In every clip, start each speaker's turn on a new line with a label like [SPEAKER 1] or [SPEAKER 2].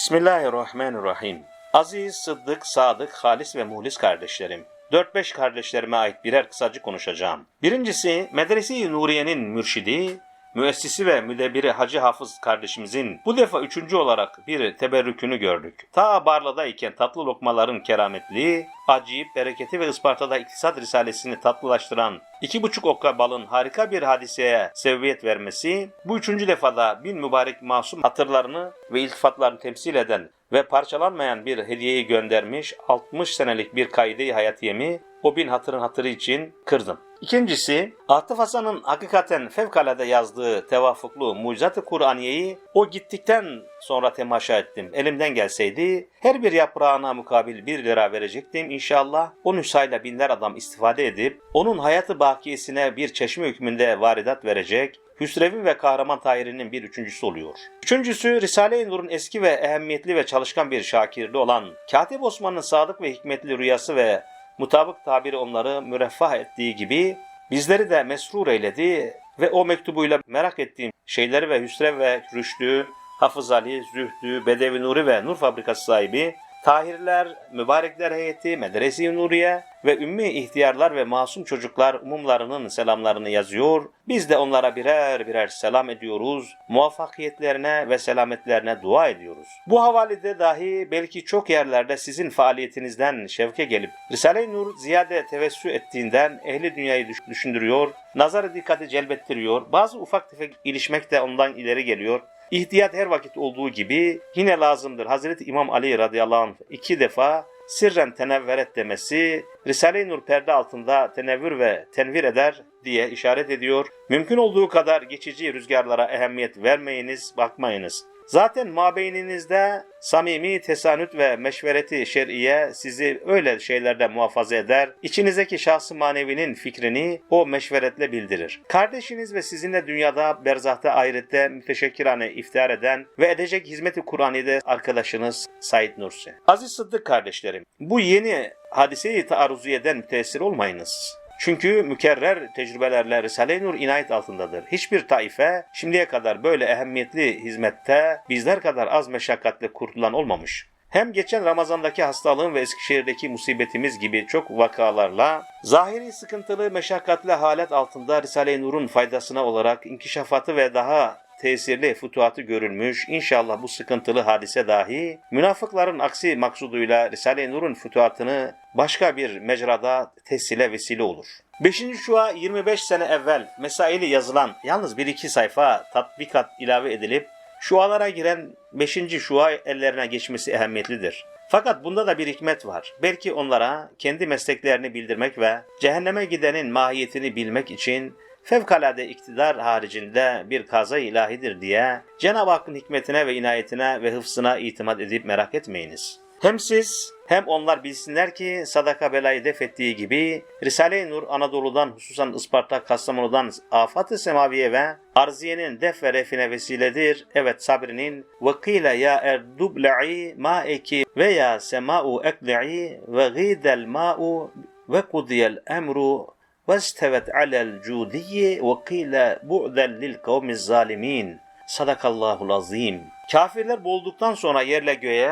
[SPEAKER 1] Bismillahirrahmanirrahim. Aziz, Sıddık, Sadık, Halis ve Muhlis kardeşlerim. 4-5 kardeşlerime ait birer kısaca konuşacağım. Birincisi, Medrese-i Nuriye'nin mürşidi, müessisi ve müdebiri Hacı Hafız kardeşimizin bu defa üçüncü olarak bir teberrükünü gördük. Ta Barla'dayken tatlı lokmaların kerametli, acayip bereketi ve Isparta'da iktisat risalesini tatlılaştıran iki buçuk okka balın harika bir hadiseye sevviyet vermesi, bu üçüncü defada bin mübarek masum hatırlarını ve iltifatlarını temsil eden ve parçalanmayan bir hediyeyi göndermiş 60 senelik bir kaide-i hayatiyemi o bin hatırın hatırı için kırdım. İkincisi, Atıf Hasan'ın hakikaten fevkalade yazdığı tevafuklu Mucizat-ı Kur'aniye'yi o gittikten sonra temaşa ettim. Elimden gelseydi her bir yaprağına mukabil bir lira verecektim inşallah. O nüshayla binler adam istifade edip onun hayatı bakiyesine bir çeşme hükmünde varidat verecek, Hüsrev'in ve Kahraman Tahir'in bir üçüncüsü oluyor. Üçüncüsü Risale-i Nur'un eski ve ehemmiyetli ve çalışkan bir şakirli olan Katip Osman'ın sadık ve hikmetli rüyası ve mutabık tabiri onları müreffah ettiği gibi bizleri de mesrur eyledi ve o mektubuyla merak ettiğim şeyleri ve Hüsrev ve Rüştü, Hafız Ali, Zühdü, Bedevi Nuri ve Nur Fabrikası sahibi, Tahirler, Mübarekler heyeti, Medrese-i Nuriye ve ümmi ihtiyarlar ve masum çocuklar umumlarının selamlarını yazıyor. Biz de onlara birer birer selam ediyoruz. Muvaffakiyetlerine ve selametlerine dua ediyoruz. Bu havalede dahi belki çok yerlerde sizin faaliyetinizden şevke gelip Risale-i Nur ziyade tevessü ettiğinden ehli dünyayı düş- düşündürüyor, nazar dikkati celbettiriyor. Bazı ufak tefek ilişmek de ondan ileri geliyor. İhtiyat her vakit olduğu gibi yine lazımdır. Hazreti İmam Ali radıyallahu anh iki defa sirren tenevveret demesi Risale-i Nur perde altında tenevvür ve tenvir eder diye işaret ediyor. Mümkün olduğu kadar geçici rüzgarlara ehemmiyet vermeyiniz, bakmayınız. Zaten mabeyninizde samimi tesanüt ve meşvereti şer'iye sizi öyle şeylerde muhafaza eder. İçinizdeki şahsı manevinin fikrini o meşveretle bildirir. Kardeşiniz ve sizinle dünyada, berzahta, ahirette müteşekkirane iftihar eden ve edecek hizmeti Kur'an'ide arkadaşınız Said Nursi. Aziz Sıddık kardeşlerim, bu yeni hadiseyi taarruziyeden müteessir olmayınız. Çünkü mükerrer tecrübelerle Risale-i Nur inayet altındadır. Hiçbir taife şimdiye kadar böyle ehemmiyetli hizmette bizler kadar az meşakkatle kurtulan olmamış. Hem geçen Ramazan'daki hastalığın ve Eskişehir'deki musibetimiz gibi çok vakalarla zahiri sıkıntılı meşakkatli halet altında Risale-i Nur'un faydasına olarak inkişafatı ve daha tesirli fütuhatı görülmüş. İnşallah bu sıkıntılı hadise dahi münafıkların aksi maksuduyla Risale-i Nur'un fütuhatını başka bir mecrada tesile vesile olur. 5. şua 25 sene evvel mesaili yazılan yalnız 1-2 sayfa tatbikat ilave edilip şualara giren 5. şua ellerine geçmesi ehemmiyetlidir. Fakat bunda da bir hikmet var. Belki onlara kendi mesleklerini bildirmek ve cehenneme gidenin mahiyetini bilmek için fevkalade iktidar haricinde bir kaza ilahidir diye Cenab-ı Hakk'ın hikmetine ve inayetine ve hıfzına itimat edip merak etmeyiniz. Hem siz hem onlar bilsinler ki sadaka belayı def ettiği gibi Risale-i Nur Anadolu'dan hususan Isparta, Kastamonu'dan afat-ı semaviye ve arziyenin def ve refine vesiledir. Evet sabrinin vakile ya erdubla'i ma'eki ve ya sema'u ekli'i ve gidel ma'u ve kudiyel emru وَاسْتَوَتْ عَلَى الْجُودِيِّ وَقِيلَ بُعْدًا لِلْقَوْمِ الظَّالِمِينَ Sadakallahul azim. Kafirler boğulduktan sonra yerle göğe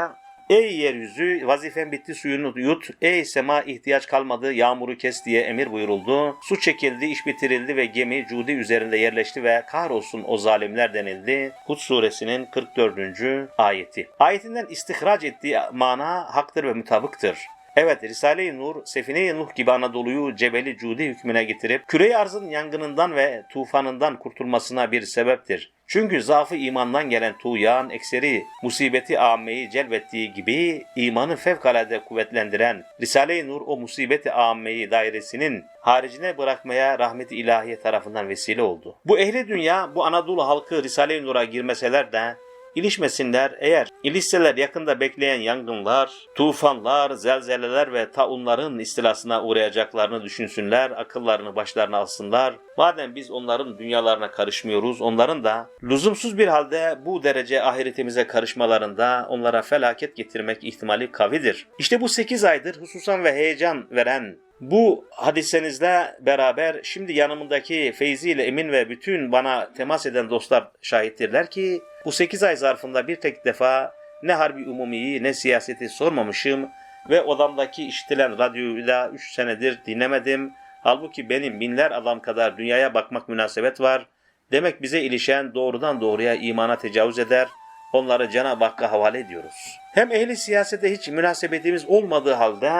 [SPEAKER 1] Ey yeryüzü vazifen bitti suyunu yut. Ey sema ihtiyaç kalmadı yağmuru kes diye emir buyuruldu. Su çekildi iş bitirildi ve gemi Cudi üzerinde yerleşti ve kahrolsun o zalimler denildi. Hud suresinin 44. ayeti. Ayetinden istihraç ettiği mana haktır ve mutabıktır. Evet Risale-i Nur, Sefine-i Nuh gibi Anadolu'yu Cebeli Cudi hükmüne getirip küre arzın yangınından ve tufanından kurtulmasına bir sebeptir. Çünkü zaafı imandan gelen tuğyan ekseri musibeti ammeyi celbettiği gibi imanı fevkalade kuvvetlendiren Risale-i Nur o musibeti ammeyi dairesinin haricine bırakmaya rahmet-i ilahiye tarafından vesile oldu. Bu ehli dünya bu Anadolu halkı Risale-i Nur'a girmeseler de İlişmesinler eğer ilişseler yakında bekleyen yangınlar, tufanlar, zelzeleler ve taunların istilasına uğrayacaklarını düşünsünler, akıllarını başlarına alsınlar. Madem biz onların dünyalarına karışmıyoruz, onların da lüzumsuz bir halde bu derece ahiretimize karışmalarında onlara felaket getirmek ihtimali kavidir. İşte bu 8 aydır hususan ve heyecan veren bu hadisenizle beraber şimdi yanımdaki Feyzi ile Emin ve bütün bana temas eden dostlar şahittirler ki bu 8 ay zarfında bir tek defa ne harbi umumiyi ne siyaseti sormamışım ve odamdaki işitilen radyoyu da 3 senedir dinlemedim. Halbuki benim binler adam kadar dünyaya bakmak münasebet var. Demek bize ilişen doğrudan doğruya imana tecavüz eder. Onları Cenab-ı Hakk'a havale ediyoruz. Hem ehli siyasete hiç münasebetimiz olmadığı halde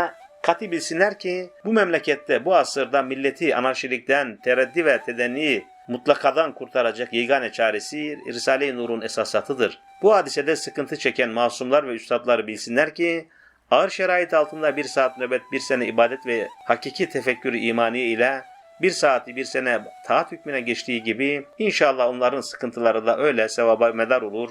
[SPEAKER 1] kati bilsinler ki bu memlekette bu asırda milleti anarşilikten, tereddi ve tedenni mutlakadan kurtaracak yegane çaresi Risale-i Nur'un esasatıdır. Bu hadisede sıkıntı çeken masumlar ve üstadlar bilsinler ki ağır şerait altında bir saat nöbet, bir sene ibadet ve hakiki tefekkür imaniye ile bir saati bir sene taat hükmüne geçtiği gibi inşallah onların sıkıntıları da öyle sevaba medar olur.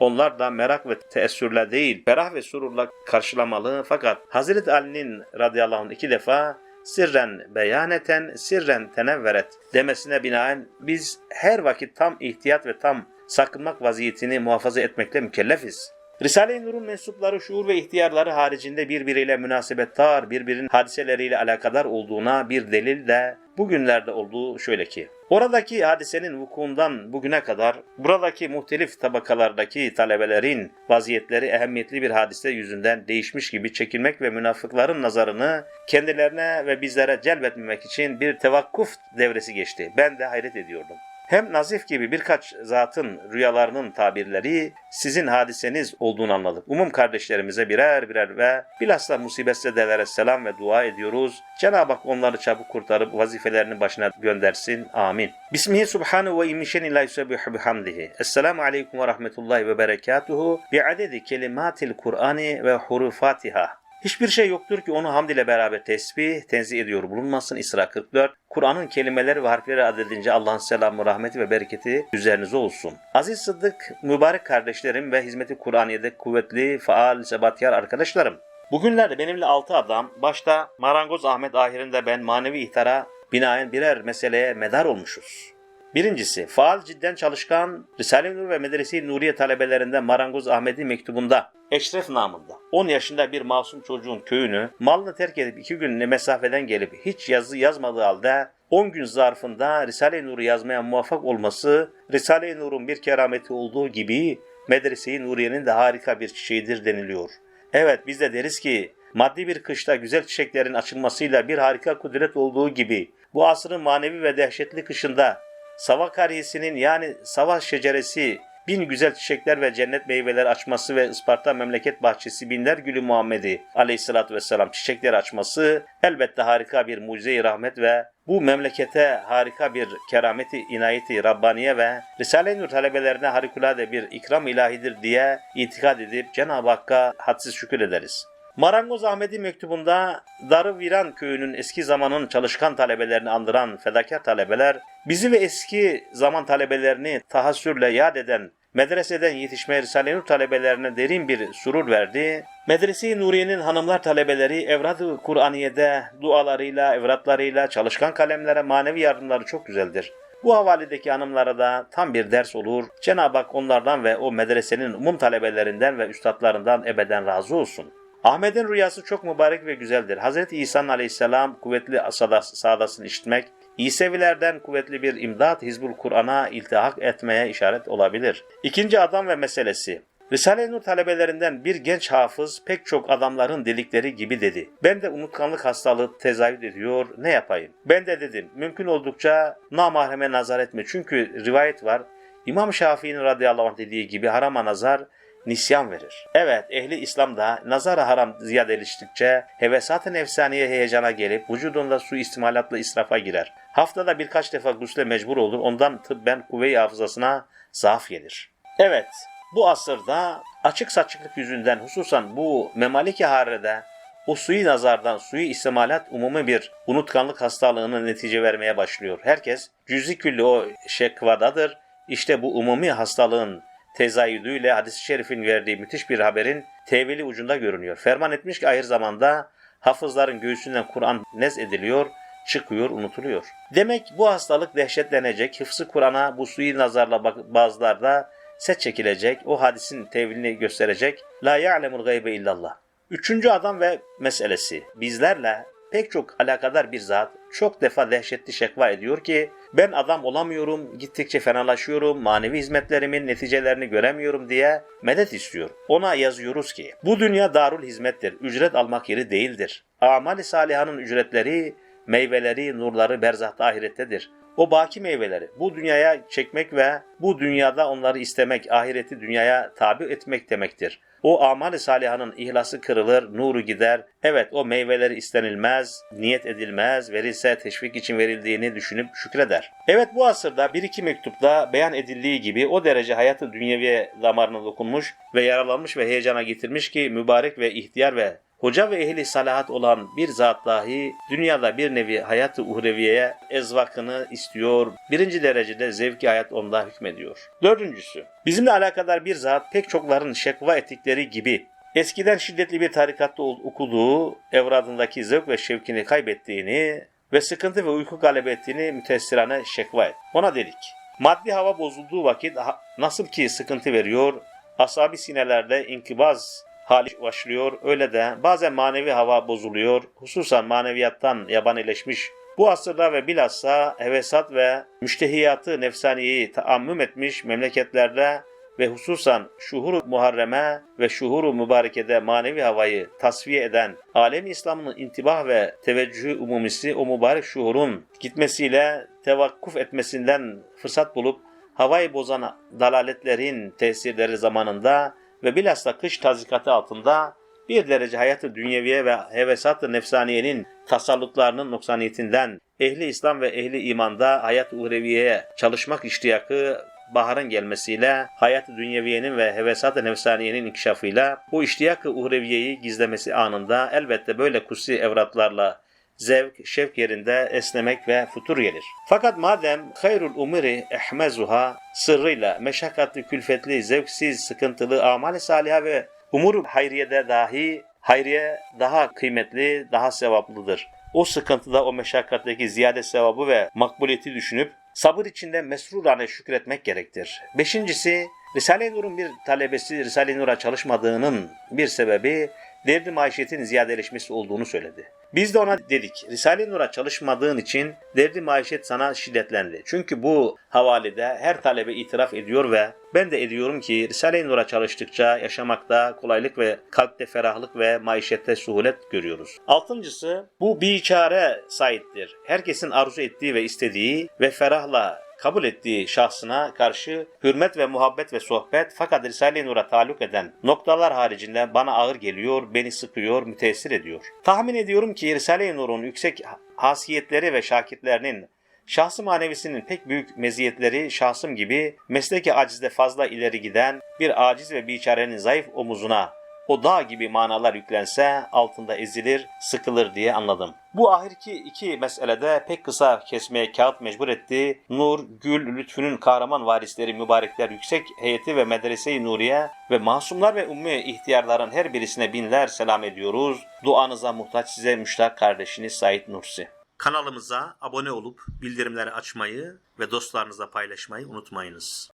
[SPEAKER 1] Onlar da merak ve teessürle değil, ferah ve sururla karşılamalı. Fakat Hazreti Ali'nin radıyallahu anh iki defa sirren beyaneten, sirren tenevveret demesine binaen biz her vakit tam ihtiyat ve tam sakınmak vaziyetini muhafaza etmekle mükellefiz. Risale-i Nur'un mensupları şuur ve ihtiyarları haricinde birbiriyle münasebettar, birbirinin hadiseleriyle alakadar olduğuna bir delil de bugünlerde olduğu şöyle ki. Oradaki hadisenin vukuundan bugüne kadar buradaki muhtelif tabakalardaki talebelerin vaziyetleri ehemmiyetli bir hadise yüzünden değişmiş gibi çekilmek ve münafıkların nazarını kendilerine ve bizlere celbetmemek için bir tevakkuf devresi geçti. Ben de hayret ediyordum. Hem Nazif gibi birkaç zatın rüyalarının tabirleri sizin hadiseniz olduğunu anladık. Umum kardeşlerimize birer birer ve bilhassa musibetsedelere selam ve dua ediyoruz. Cenab-ı Hak onları çabuk kurtarıp vazifelerinin başına göndersin. Amin. Bismihi subhanahu ve immişen illa yusabbihu bihamdihi. Esselamu aleyküm ve rahmetullahi ve berekatuhu. Bi'adedi kelimatil Kur'ani ve hurufatiha. Hiçbir şey yoktur ki onu hamd ile beraber tesbih, tenzih ediyor bulunmasın. İsra 44. Kur'an'ın kelimeleri ve harfleri adedince Allah'ın selamı, rahmeti ve bereketi üzerinize olsun. Aziz Sıddık, mübarek kardeşlerim ve hizmeti Kur'aniye'de kuvvetli, faal, sebatkar arkadaşlarım. Bugünlerde benimle altı adam, başta Marangoz Ahmet Ahir'in de ben manevi ihtara binaen birer meseleye medar olmuşuz. Birincisi, faal cidden çalışkan Risale-i Nur ve Medrese-i Nuriye talebelerinden Marangoz Ahmet'in mektubunda Eşref namında 10 yaşında bir masum çocuğun köyünü malını terk edip 2 gün mesafeden gelip hiç yazı yazmadığı halde 10 gün zarfında Risale-i Nur'u yazmaya muvaffak olması Risale-i Nur'un bir kerameti olduğu gibi Medrese-i Nuriye'nin de harika bir çiçeğidir deniliyor. Evet biz de deriz ki maddi bir kışta güzel çiçeklerin açılmasıyla bir harika kudret olduğu gibi bu asrın manevi ve dehşetli kışında Sava kariyesinin yani sava şeceresi bin güzel çiçekler ve cennet meyveler açması ve Isparta memleket bahçesi binler gülü Muhammed'i aleyhissalatü vesselam çiçekler açması elbette harika bir mucize-i rahmet ve bu memlekete harika bir kerameti inayeti Rabbaniye ve Risale-i Nur talebelerine harikulade bir ikram ilahidir diye itikad edip Cenab-ı Hakk'a hadsiz şükür ederiz. Marangoz Ahmet'in mektubunda Darı Viran köyünün eski zamanın çalışkan talebelerini andıran fedakar talebeler, bizi ve eski zaman talebelerini tahassürle yad eden medreseden yetişme Risale-i Nur talebelerine derin bir surur verdi. Medrese-i Nuriye'nin hanımlar talebeleri Evrad-ı Kur'aniye'de dualarıyla, evratlarıyla, çalışkan kalemlere manevi yardımları çok güzeldir. Bu havaledeki hanımlara da tam bir ders olur. Cenab-ı Hak onlardan ve o medresenin umum talebelerinden ve üstadlarından ebeden razı olsun. Ahmet'in rüyası çok mübarek ve güzeldir. Hz. İsa'nın aleyhisselam kuvvetli sadasını işitmek, İsevilerden kuvvetli bir imdat Hizbul Kur'an'a iltihak etmeye işaret olabilir. İkinci adam ve meselesi. Risale-i Nur talebelerinden bir genç hafız pek çok adamların dedikleri gibi dedi. Ben de unutkanlık hastalığı tezahür ediyor, ne yapayım? Ben de dedim, mümkün oldukça namahreme nazar etme. Çünkü rivayet var, İmam Şafii'nin radıyallahu anh dediği gibi harama nazar, nisyan verir. Evet, ehli İslam'da nazara haram ziyadeleştikçe hevesat-ı nefsaniye heyecana gelip vücudunda su istimalatla israfa girer. Haftada birkaç defa gusle mecbur olur, ondan tıbben kuvve-i hafızasına zaaf gelir. Evet, bu asırda açık saçıklık yüzünden hususan bu memaliki harede o suyu nazardan suyu istimalat umumi bir unutkanlık hastalığının netice vermeye başlıyor. Herkes cüzi külli o şekvadadır. İşte bu umumi hastalığın tezayüdüyle hadis-i şerifin verdiği müthiş bir haberin tevili ucunda görünüyor. Ferman etmiş ki ahir zamanda hafızların göğsünden Kur'an nez ediliyor, çıkıyor, unutuluyor. Demek bu hastalık dehşetlenecek, hıfzı Kur'an'a bu suyu nazarla bazılarda set çekilecek, o hadisin tevilini gösterecek. La ya'lemul gaybe illallah. Üçüncü adam ve meselesi. Bizlerle pek çok alakadar bir zat çok defa dehşetli şekva ediyor ki ben adam olamıyorum, gittikçe fenalaşıyorum, manevi hizmetlerimin neticelerini göremiyorum diye medet istiyor. Ona yazıyoruz ki, bu dünya darul hizmettir, ücret almak yeri değildir. Amali salihanın ücretleri, meyveleri, nurları berzahta ahirettedir. O baki meyveleri bu dünyaya çekmek ve bu dünyada onları istemek, ahireti dünyaya tabi etmek demektir. O amali salihanın ihlası kırılır, nuru gider. Evet o meyveleri istenilmez, niyet edilmez, verilse teşvik için verildiğini düşünüp şükreder. Evet bu asırda bir iki mektupta beyan edildiği gibi o derece hayatı dünyeviye damarına dokunmuş ve yaralanmış ve heyecana getirmiş ki mübarek ve ihtiyar ve Hoca ve ehli salahat olan bir zat dahi dünyada bir nevi hayatı uhreviyeye ezvakını istiyor. Birinci derecede zevki hayat onda hükmediyor. Dördüncüsü, bizimle alakadar bir zat pek çokların şekva ettikleri gibi eskiden şiddetli bir tarikatta okuduğu evradındaki zevk ve şevkini kaybettiğini ve sıkıntı ve uyku galebe ettiğini mütessirane şekva et. Ona dedik. Maddi hava bozulduğu vakit nasıl ki sıkıntı veriyor, asabi sinelerde inkibaz hali başlıyor. Öyle de bazen manevi hava bozuluyor. Hususan maneviyattan yabanileşmiş bu asırda ve bilhassa hevesat ve müştehiyatı nefsaniyeyi taammüm etmiş memleketlerde ve hususan şuhur muharreme ve şuhur mübarekede manevi havayı tasfiye eden alemi İslam'ın intibah ve teveccühü umumisi o mübarek şuurun gitmesiyle tevakkuf etmesinden fırsat bulup havayı bozan dalaletlerin tesirleri zamanında ve bilhassa kış tazikatı altında bir derece hayatı dünyeviye ve hevesat-ı nefsaniyenin tasallutlarının noksaniyetinden ehli İslam ve ehli imanda hayat-ı uhreviyeye çalışmak iştiyakı baharın gelmesiyle hayat-ı dünyeviyenin ve hevesat-ı nefsaniyenin inkişafıyla o iştiyak-ı uhreviyeyi gizlemesi anında elbette böyle kutsi evratlarla zevk, şevk yerinde esnemek ve futur gelir. Fakat madem hayrul umuri ehmezuha sırrıyla meşakkatli, külfetli, zevksiz, sıkıntılı amali saliha ve umur hayriyede dahi hayriye daha kıymetli, daha sevaplıdır. O sıkıntıda o meşakkatteki ziyade sevabı ve makbuliyeti düşünüp sabır içinde mesrurane şükretmek gerektir. Beşincisi, Risale-i Nur'un bir talebesi Risale-i Nur'a çalışmadığının bir sebebi derdi maişetin ziyadeleşmesi olduğunu söyledi. Biz de ona dedik, Risale-i Nur'a çalışmadığın için derdi maişet sana şiddetlendi. Çünkü bu havalede her talebe itiraf ediyor ve ben de ediyorum ki Risale-i Nur'a çalıştıkça yaşamakta kolaylık ve kalpte ferahlık ve maişette suhulet görüyoruz. Altıncısı bu biçare Said'dir. Herkesin arzu ettiği ve istediği ve ferahla kabul ettiği şahsına karşı hürmet ve muhabbet ve sohbet fakat Risale-i Nur'a taluk eden noktalar haricinde bana ağır geliyor, beni sıkıyor, müteessir ediyor. Tahmin ediyorum ki Risale-i Nur'un yüksek hasiyetleri ve şakitlerinin Şahsı manevisinin pek büyük meziyetleri şahsım gibi mesleki acizde fazla ileri giden bir aciz ve biçarenin zayıf omuzuna o dağ gibi manalar yüklense altında ezilir, sıkılır diye anladım. Bu ahirki iki meselede pek kısa kesmeye kağıt mecbur etti. Nur, Gül, Lütfü'nün kahraman varisleri mübarekler yüksek heyeti ve medrese-i Nuriye ve masumlar ve ummi ihtiyarların her birisine binler selam ediyoruz. Duanıza muhtaç size müştak kardeşiniz Said Nursi. Kanalımıza abone olup bildirimleri açmayı ve dostlarınızla paylaşmayı unutmayınız.